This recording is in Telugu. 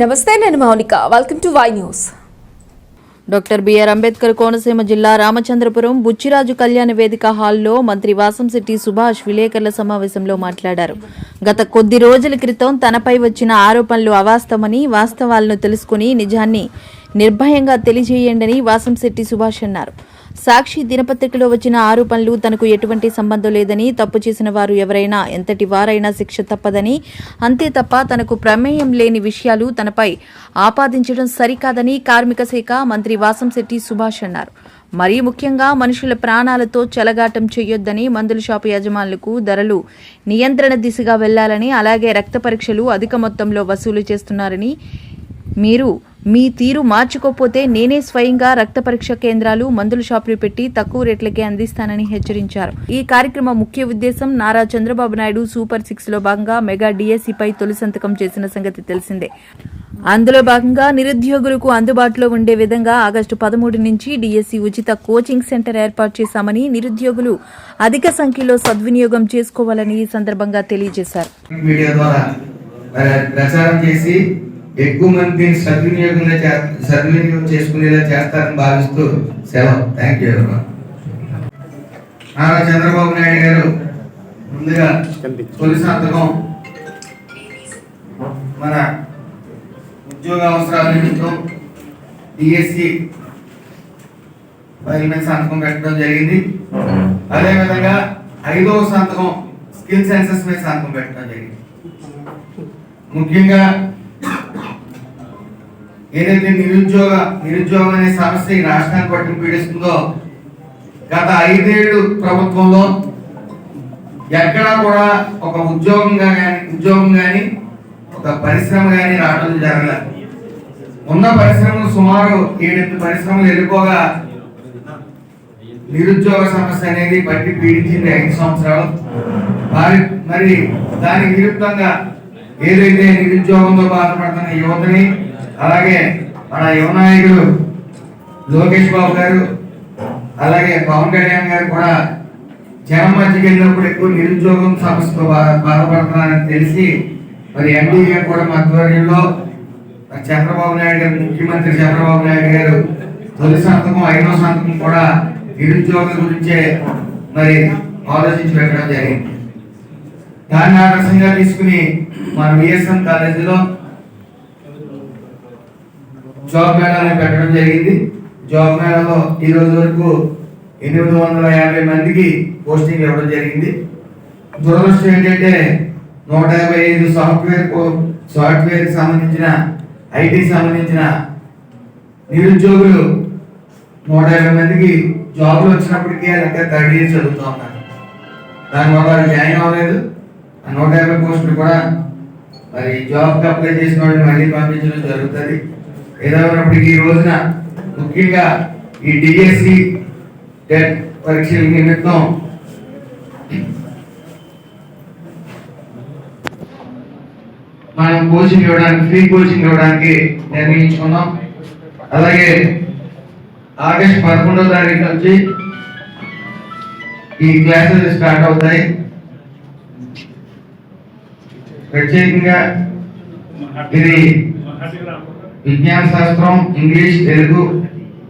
నమస్తే నేను Mounika. Welcome to Y news doctor B R Ambedkar Konaseema జిల్లా రామచంద్రపురం బుచ్చిరాజు కళ్యాణ వేదిక హాల్లో మంత్రి వాసంశెట్టి సుభాష్ విలేకరుల సమావేశంలో మాట్లాడారు. గత కొద్ది రోజుల క్రితం తనపై వచ్చిన ఆరోపణలు అవాస్తవమని వాస్తవాలను తెలుసుకుని నిజాన్ని నిర్భయంగా తెలియజేయండని వాసంశెట్టి సుభాష్ అన్నారు. సాక్షి దినపత్రికలో వచ్చిన ఆరోపణలు తనకు ఎటువంటి సంబంధం లేదని తప్పు చేసిన వారు ఎవరైనా ఎంతటి వారైనా శిక్ష తప్పదని అంతే తప్ప తనకు ప్రమేయం లేని విషయాలు తనపై ఆపాదించడం సరికాదని కార్మిక శాఖ మంత్రి వాసంశెట్టి సుభాష్ అన్నారు. మరీ ముఖ్యంగా మనుషుల ప్రాణాలతో చెలగాటం చేయొద్దని మందుల షాపు యజమానులకు ధరలు నియంత్రణ దిశగా వెళ్ళాలని అలాగే రక్త పరీక్షలు అధిక మొత్తంలో వసూలు చేస్తున్నారని మీరు మీ తీరు మార్చుకోకపోతే నేనే స్వయంగా రక్త పరీక్ష కేంద్రాలు మందుల షాపులు పెట్టి తక్కువ రేట్లకే అందిస్తానని హెచ్చరించారు. ఈ కార్యక్రమ ముఖ్య ఉద్దేశం నారా చంద్రబాబు నాయుడు సూపర్ సిక్స్లో భాగంగా మెగా డిఎస్సిపై తొలి సంతకం చేసిన సంగతి తెలిసిందే. అందులో భాగంగా నిరుద్యోగులకు అందుబాటులో ఉండే విధంగా ఆగస్టు పదమూడు నుంచి డిఎస్సి ఉచిత కోచింగ్ సెంటర్ ఏర్పాటు చేశామని నిరుద్యోగులు అధిక సంఖ్యలో సద్వినియోగం చేసుకోవాలని ఈ సందర్భంగా తెలియజేశారు. ఎక్కువ మంది సద్వినియోగంగా సద్వినియోగం చేసుకునేలా చేస్తారని భావిస్తూ సెలవు. థ్యాంక్ యూ నారా చంద్రబాబు నాయుడు గారు ముందుగా తొలి సంతకం మన ఉద్యోగ అవసరాల నిమిత్తం డిఎస్సి ఫైల్ మీద సంతకం పెట్టడం జరిగింది. అదేవిధంగా ఐదవ సంతకం స్కిల్ సెన్సెస్ మీద సంతకం పెట్టడం జరిగింది. ముఖ్యంగా ఏదైతే నిరుద్యోగ నిరుద్యోగం అనే సమస్య ఈ రాష్ట్రాన్ని పట్టుకు పీడిస్తుందో గత ఐదేళ్ళు ప్రభుత్వంలో ఎక్కడా కూడా ఒక ఉద్యోగంగా కానీ ఉద్యోగం కానీ ఒక పరిశ్రమ కానీ రావడం జరగలేదు ఉన్న పరిశ్రమలు సుమారు ఏడెనిమిది పరిశ్రమలు వెళ్ళిపోగా నిరుద్యోగ సమస్య అనేది బట్టి పీడించింది ఐదు సంవత్సరాలు. మరి మరి దానికి విరుద్ధంగా ఏదైతే నిరుద్యోగంతో బాధపడుతున్న యువతని అలాగే మన యువ నాయకుడు లోకేష్ బాబు గారు అలాగే పవన్ కళ్యాణ్ గారు కూడా జనం మధ్యకి వెళ్ళినప్పుడు ఎక్కువ నిరుద్యోగం సమస్యతో బా- బాధపడుతున్నారని తెలిసి మరి ఎన్డీఏ కూడా మా ఆధ్వర్యంలో చంద్రబాబు నాయుడు గారు ముఖ్యమంత్రి చంద్రబాబు నాయుడు గారు తొలి సంతకం ఐదో సంతకం కూడా నిరుద్యోగం గురించే మరి ఆలోచించి పెట్టడం జరిగింది. దాన్ని ఆదర్శంగా తీసుకుని మన విఎస్ఎం కాలేజీలో జాబ్ మేళాని పెట్టడం జరిగింది. జాబ్ మేళాలో ఈ రోజు వరకు ఎనిమిది వందల యాభై మందికి పోస్టింగ్ ఇవ్వడం జరిగింది. దురదృష్టం ఏంటంటే నూట యాభై ఐదు సాఫ్ట్వేర్ సాఫ్ట్వేర్కి సంబంధించిన ఐటీ సంబంధించిన నిరుద్యోగులు నూట యాభై మందికి జాబ్లు వచ్చినప్పటికీ ఇంకా థర్డ్ ఇయర్ చదువుతూ ఉన్నారు. దానివల్ల వాళ్ళు జాయిన్ అవ్వలేదు. ఆ నూట యాభై పోస్టులు కూడా మరి జాబ్కి అప్లై చేసిన వాళ్ళని మళ్ళీ పంపించడం జరుగుతుంది. ఏదైనప్పటికీ ఈ రోజున ముఖ్యంగా ఈ డిఎస్సి టెట్ పరీక్షల నిమిత్తం మనం కోచింగ్ ఇవ్వడానికి ఫ్రీ కోచింగ్ ఇవ్వడానికి నిర్ణయించుకున్నాం. అలాగే ఆగస్ట్ పదకొండో తారీఖు నుంచి ఈ క్లాసెస్ స్టార్ట్ అవుతాయి. ప్రత్యేకంగా ఇది విజ్ఞాన శాస్త్రం ఇంగ్లీష్ తెలుగు